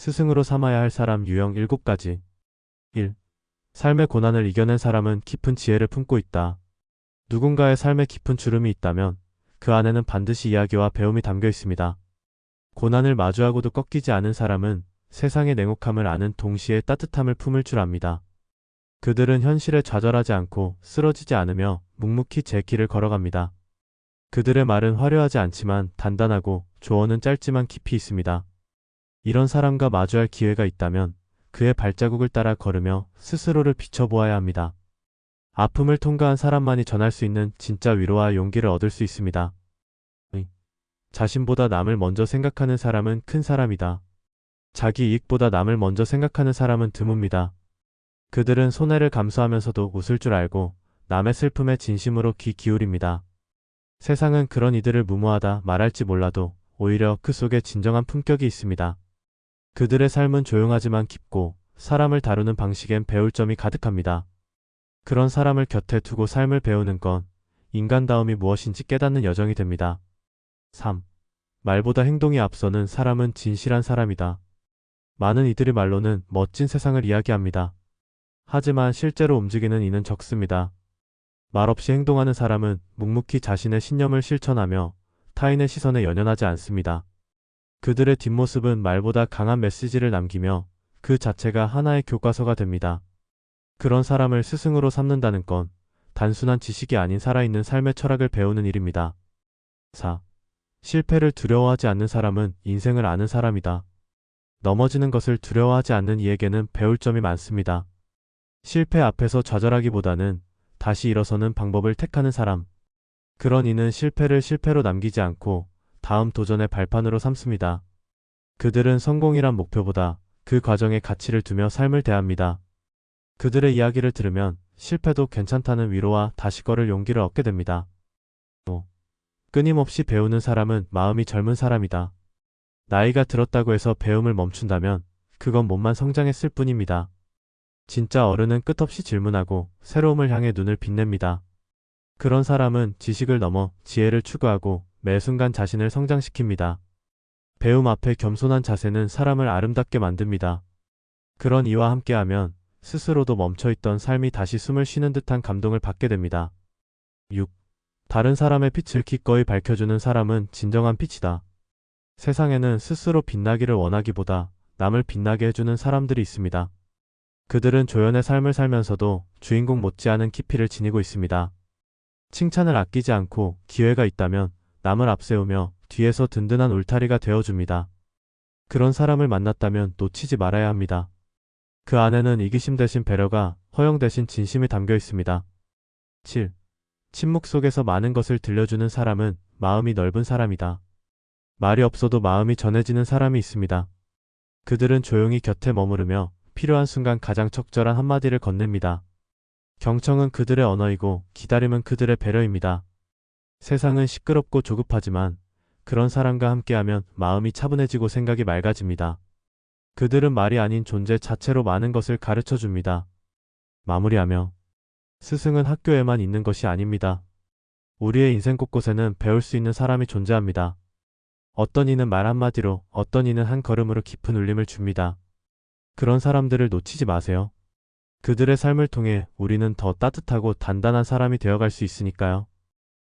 스승으로 삼아야 할 사람 유형 7가지. 1. 삶의 고난을 이겨낸 사람은 깊은 지혜를 품고 있다. 누군가의 삶에 깊은 주름이 있다면 그 안에는 반드시 이야기와 배움이 담겨 있습니다. 고난을 마주하고도 꺾이지 않은 사람은 세상의 냉혹함을 아는 동시에 따뜻함을 품을 줄 압니다. 그들은 현실에 좌절하지 않고 쓰러지지 않으며 묵묵히 제 길을 걸어갑니다. 그들의 말은 화려하지 않지만 단단하고 조언은 짧지만 깊이 있습니다. 이런 사람과 마주할 기회가 있다면 그의 발자국을 따라 걸으며 스스로를 비춰보아야 합니다. 아픔을 통과한 사람만이 전할 수 있는 진짜 위로와 용기를 얻을 수 있습니다. 의. 자신보다 남을 먼저 생각하는 사람은 큰 사람이다. 자기 이익보다 남을 먼저 생각하는 사람은 드뭅니다. 그들은 손해를 감수하면서도 웃을 줄 알고 남의 슬픔에 진심으로 귀 기울입니다. 세상은 그런 이들을 무모하다 말할지 몰라도 오히려 그 속에 진정한 품격이 있습니다. 그들의 삶은 조용하지만 깊고 사람을 다루는 방식엔 배울 점이 가득합니다. 그런 사람을 곁에 두고 삶을 배우는 건 인간다움이 무엇인지 깨닫는 여정이 됩니다. 3. 말보다 행동이 앞서는 사람은 진실한 사람이다. 많은 이들의 말로는 멋진 세상을 이야기합니다. 하지만 실제로 움직이는 이는 적습니다. 말없이 행동하는 사람은 묵묵히 자신의 신념을 실천하며 타인의 시선에 연연하지 않습니다. 그들의 뒷모습은 말보다 강한 메시지를 남기며 그 자체가 하나의 교과서가 됩니다. 그런 사람을 스승으로 삼는다는 건 단순한 지식이 아닌 살아있는 삶의 철학을 배우는 일입니다. 4. 실패를 두려워하지 않는 사람은 인생을 아는 사람이다. 넘어지는 것을 두려워하지 않는 이에게는 배울 점이 많습니다. 실패 앞에서 좌절하기보다는 다시 일어서는 방법을 택하는 사람. 그런 이는 실패를 실패로 남기지 않고 다음 도전의 발판으로 삼습니다. 그들은 성공이란 목표보다 그 과정에 가치를 두며 삶을 대합니다. 그들의 이야기를 들으면 실패도 괜찮다는 위로와 다시 걸을 용기를 얻게 됩니다. 5. 끊임없이 배우는 사람은 마음이 젊은 사람이다. 나이가 들었다고 해서 배움을 멈춘다면 그건 몸만 성장했을 뿐입니다. 진짜 어른은 끝없이 질문하고 새로움을 향해 눈을 빛냅니다. 그런 사람은 지식을 넘어 지혜를 추구하고 매 순간 자신을 성장시킵니다. 배움 앞에 겸손한 자세는 사람을 아름답게 만듭니다. 그런 이와 함께하면 스스로도 멈춰있던 삶이 다시 숨을 쉬는 듯한 감동을 받게 됩니다. 6. 다른 사람의 빛을 기꺼이 밝혀주는 사람은 진정한 빛이다. 세상에는 스스로 빛나기를 원하기보다 남을 빛나게 해주는 사람들이 있습니다. 그들은 조연의 삶을 살면서도 주인공 못지않은 깊이를 지니고 있습니다. 칭찬을 아끼지 않고 기회가 있다면 남을 앞세우며 뒤에서 든든한 울타리가 되어줍니다. 그런 사람을 만났다면 놓치지 말아야 합니다. 그 안에는 이기심 대신 배려가 허영 대신 진심이 담겨 있습니다. 7. 침묵 속에서 많은 것을 들려주는 사람은 마음이 넓은 사람이다. 말이 없어도 마음이 전해지는 사람이 있습니다. 그들은 조용히 곁에 머무르며 필요한 순간 가장 적절한 한마디를 건넵니다. 경청은 그들의 언어이고 기다림은 그들의 배려입니다. 세상은 시끄럽고 조급하지만 그런 사람과 함께하면 마음이 차분해지고 생각이 맑아집니다. 그들은 말이 아닌 존재 자체로 많은 것을 가르쳐 줍니다. 마무리하며 스승은 학교에만 있는 것이 아닙니다. 우리의 인생 곳곳에는 배울 수 있는 사람이 존재합니다. 어떤 이는 말 한마디로, 어떤 이는 한 걸음으로 깊은 울림을 줍니다. 그런 사람들을 놓치지 마세요. 그들의 삶을 통해 우리는 더 따뜻하고 단단한 사람이 되어갈 수 있으니까요.